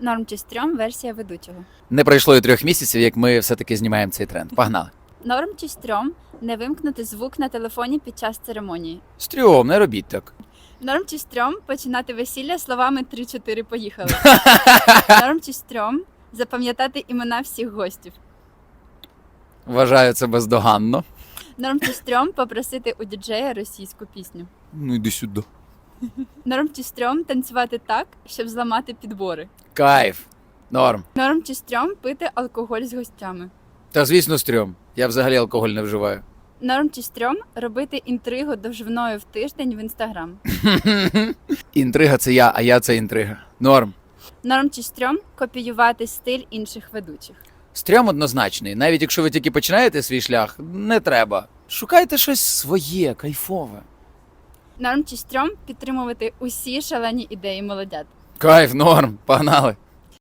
Норм чи стрьом версія ведучого. Не пройшло і трьох місяців, як ми все-таки знімаємо цей тренд. Погнали. Норм чи стрьом не вимкнути звук на телефоні під час церемонії. Стрьом, не робіть так. Норм чи стрьом починати весілля словами 3-4 поїхали. Норм чи стрьом запам'ятати імена всіх гостів. Вважаю це бездоганно. Норм чи стрьом попросити у діджея російську пісню. Ну йди сюди. Норм чи стрьом танцювати так, щоб зламати підбори. Кайф. Норм. Норм чи стрьом пити алкоголь з гостями. Та звісно, стрьом. Я взагалі алкоголь не вживаю. Норм чи стрьом робити інтригу довжиною в тиждень в інстаграм. Інтрига це я, а я це інтрига. Норм. Норм чи стрьом копіювати стиль інших ведучих. Стрьом однозначний. Навіть якщо ви тільки починаєте свій шлях, не треба. Шукайте щось своє, кайфове. Норм чи стрьом підтримувати усі шалені ідеї молодят. Кайф, норм, погнали.